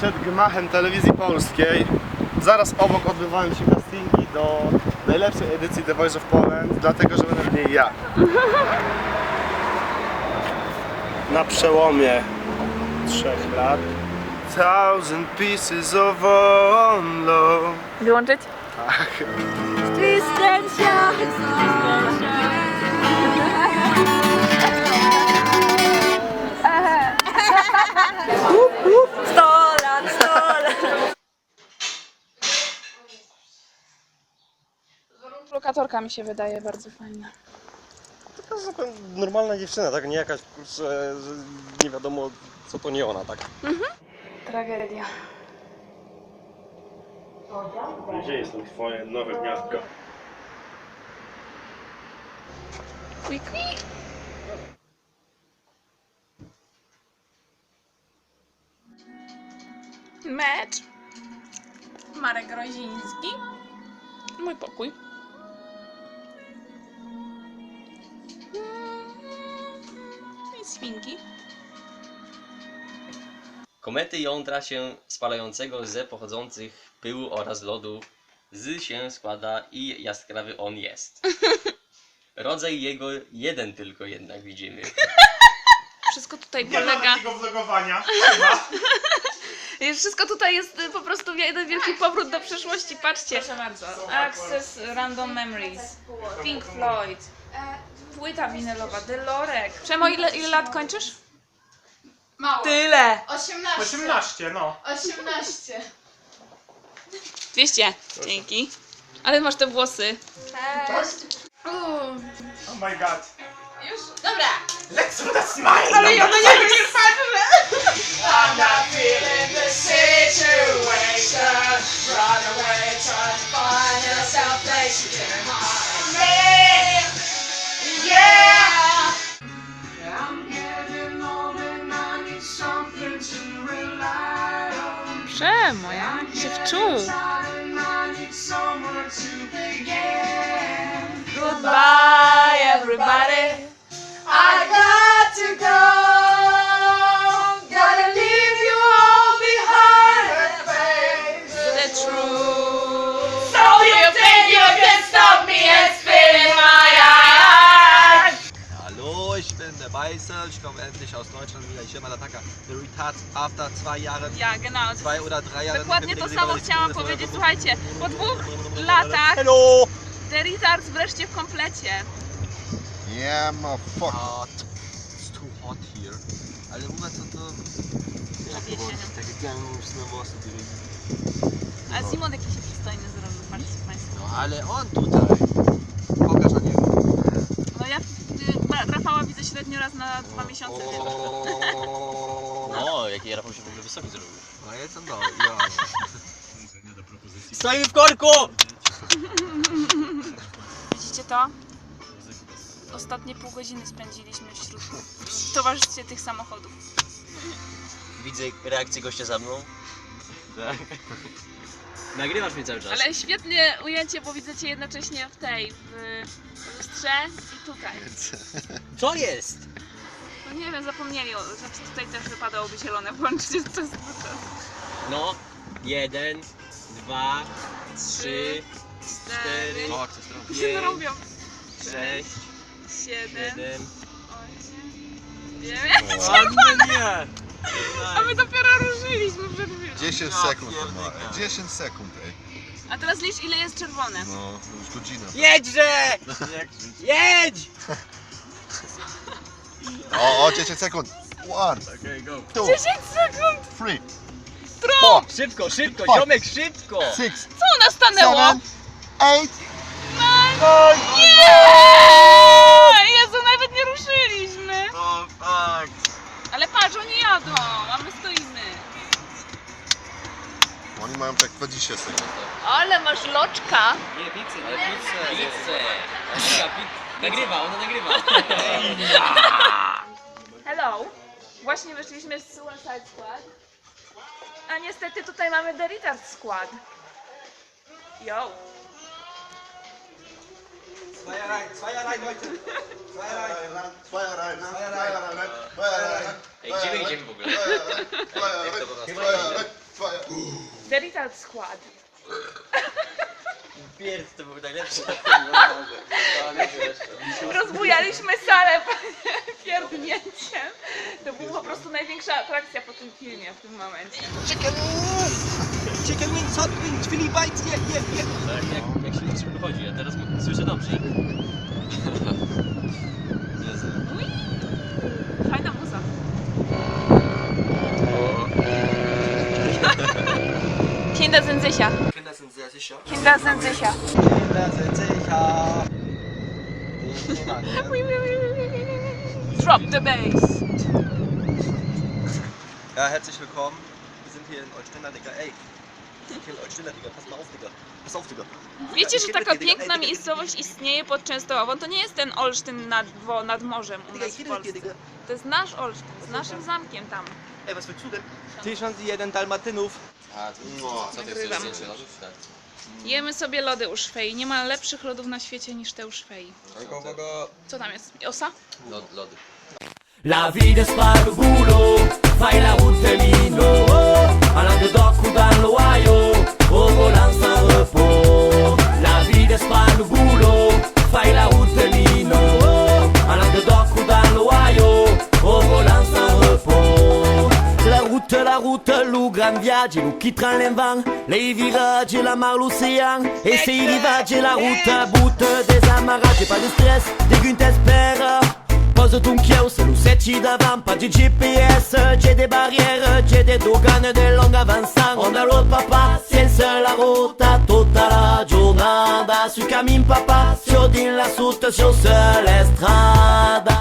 przed gmachem telewizji polskiej. Zaraz obok odbywają się castingi do najlepszej edycji The Voice of Poland, dlatego że będę w niej ja. Na przełomie trzech lat. Thousand pieces of love. Wyłączyć? Tak. Lokatorka mi się wydaje bardzo fajna. To jest zupełnie normalna dziewczyna, tak? Nie jakaś, kurczę, że nie wiadomo co to nie ona, tak? Tragedia. Gdzie jest to twoje nowe gniazdko? Quick. Mecz. Marek Groziński. Mój pokój. Świnki. Komety jądra się spalającego ze pochodzących pyłu oraz lodu z się składa i jaskrawy on jest. Rodzaj jego jeden tylko jednak widzimy. Wszystko tutaj polega. vlogowania. Wszystko tutaj jest y, po prostu jeden wielki powrót do przeszłości. Patrzcie. Proszę bardzo. Access Random Memories. Pink Floyd. Płyta winylowa. Delorek. Przemo, ile, ile lat kończysz? Mało. Tyle. 18. 18, no. 18. 200. Dzięki. Ale masz te włosy. Uuu. Oh my god. Już? Dobra. Let's do the smile! Ale ja no nie wiem, I'm not feeling the situation. Run away, try to find yourself place you can hide. On. Przemo, ja się wczuł. Retards after zwei Jahren, Ja, genau. zwei oder drei Jahren. Dokładnie to samo chciałam powiedzieć. Słuchajcie, po dwóch latach Hello! The Retards wreszcie w komplecie. Yeah, motherfucker. Hot. It's too hot here. Ale u nas to... Jak było? Takie gangusne włosy byli. A Simon jakiś się przystojny zrobił, patrzcie Państwo. No ale on tutaj. Pokaż na niego. No ja y, Ra- Rafała widzę średnio raz na dwa miesiące. No, jaki Rafał się w ogóle wysoki zrobił. No jest on dobry, ja. Stoimy w korku! Widzicie to? Ostatnie pół godziny spędziliśmy wśród w towarzystwie tych samochodów. Widzę reakcję gościa za mną. Tak. Nagrywasz mnie cały czas. Ale świetnie ujęcie, bo widzę cię jednocześnie w tej, w lustrze i tutaj. Co jest? No nie wiem, zapomnieli, o- znaczy tutaj też wypadałoby zielone włączyć od czasu do czasu. No, jeden, dwa, trzy, cztery, O, chcesz? Co to pięć, robią? sześć, Siedem, siedem. osiem, dziewięć. Ładnie nie! A my dopiero ruszyliśmy przed chwilą. 10 Ja sekund to ma. pierdolę. 10 sekund, ej. A teraz licz ile jest czerwone. No, już godzina. Jedźże! Jedź! O, o, 10 sekund. One, Okej, go. two, 10 sekund! three, four, Szybko, szybko, Fuck. ziomek, szybko! six, Co ona stanęło? seven, eight. Nie! Patrz, oni jadą, a my stoimy. Oni mają tak 20 sekund. Ale masz loczka. Nie, pizzę, ale pizzę. Pizzę. Nagrywa, pi- nagrywa, ona nagrywa. Hello. Właśnie wyszliśmy z Suicide Squad. A niestety tutaj mamy The Retard Squad. Yo. Zweierlei, Zweierlei, Leute. Zweierlei, Zweierlei, Zweierlei, Ej, gdzie my idziemy w ogóle? Zweierlei, Zweierlei, The Rital Squad. Pierd, to był najlepszy. Rozbujaliśmy salę pierdnięciem. To była po prostu największa atrakcja po tym filmie w tym momencie. Chicken wings, hot wings, Philly bites, yeah. Tak, jak, jak się szybko chodzi, a teraz słyszę dobrze. Sicher. Kinder sind sehr sicher. Kinder sind sicher. Kinder sind sicher. Drop the bass. Ja, herzlich willkommen. Wir sind hier in Olsztyna, Digga. Ey, Wiecie, że taka piękna miejscowość istnieje pod Częstochową? To nie jest ten Olsztyn nad, wo- nad morzem u nas w Polsce. To jest nasz Olsztyn, z naszym zamkiem tam. Ey, was? Tysiąc i jeden dalmatynów. A, to, co ty chcesz Nagrywam. zdjęcie lodów? Tak. Jemy sobie lody u Szwei. Nie ma lepszych lodów na świecie niż te u Szwei. Co tam jest? Osa? Lod, lody. La vida è sparo bulo, fai la La route, lo gran viaggio, lo chi tra l'invent Les virages, la mar, l'océan. Et ces rivages, la route, bout des amarrages Pas de stress, des t'espère Pose ton chios, lo senti davanti, pas de GPS C'è des barrières, c'è des dogane, des longues avançant On a l'autre papa, senza la ruota Tutta la giornata, sui cammin papa Sio din la sutta, sio se le strade